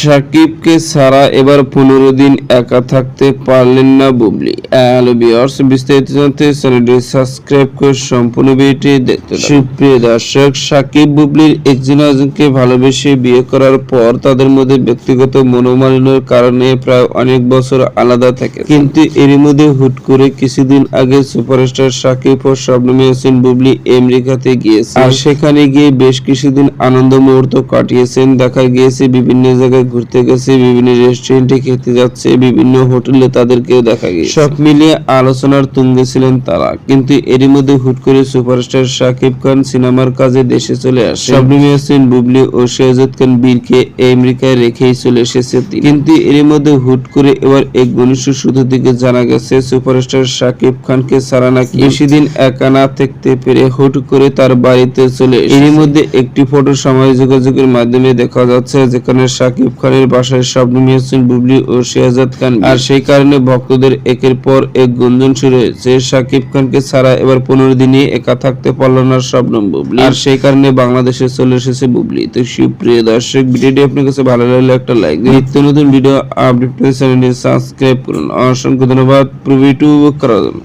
সাকিবকে ছাড়া এবার পনেরো দিন একা থাকতে পারলেন না বুবলি। হ্যালো বিস্তারিত জানতে চ্যানেলটি সাবস্ক্রাইব করে সম্পূর্ণ ভিডিওটি দেখতে। সুপ্রিয় দর্শক, সাকিব, বুবলির একজন একজনকে ভালোবেসে বিয়ে করার পর তাদের মধ্যে ব্যক্তিগত মনোমালিন্যের কারণে প্রায় অনেক বছর আলাদা থাকে। কিন্তু এর মধ্যে হুট করে কিছুদিন আগে সুপারস্টার সাকিব ও শবনমী হোসেন বুবলি আমেরিকাতে গিয়েছে আর সেখানে গিয়ে বেশ কিছুদিন আনন্দ মুহূর্ত কাটিয়েছেন। দেখা গিয়েছে বিভিন্ন জায়গায় ঘুরতে গেছে বিভিন্ন রেস্টুরেন্টে খেতে যাচ্ছে বিভিন্ন হোটেলে তাদেরকেও দেখা গিয়েছে। সব মিলিয়ে আলোচনার তুঙ্গে ছিলেন তারা কিন্তু এরই মধ্যে হুট করে সুপারস্টার শাকিব খান সিনেমার কাজে দেশে চলে আসে শবনমী হোসেন বুবলি ও শেহজাদ খান বীরকে আমেরিকায় রেখেই চলে এসেছে কিন্তু এরই মধ্যে হুট করে এবার এক ঘনিষ্ঠ সূত্র থেকে জানা গেছে সুপারস্টার শাকিব খানকে ছাড়া নাকি বেশি দিন একা না থাকতে পেরে হুট করে তার বাড়িতে চলে। এরই মধ্যে একটি ফটো সামাজিক যোগাযোগের মাধ্যমে দেখা যাচ্ছে যেখানে শাকিব খানের বাসায় শবনমী হোসেন বুবলি ও শেহজাদ খান। আর সেই কারণে ভক্তদের একের পর এক গুঞ্জন শুরু হয়েছে শাকিব খানকে ছাড়া এবার পনেরো দিনে একা থাকতে পারল না শবনম বুবলি। আর সেই কারণে বাংলাদেশে চলে এসেছে বুবলি। তো সুপ্রিয় দর্শক, ভিডিওটি আপনার কাছে ভালো লাগলে একটা লাইক দিন নিত্য নতুন ভিডিও আপডেট চ্যানেলটি সাবস্ক্রাইব করুন। অসংখ্য ধন্যবাদ। প্রভিটু করার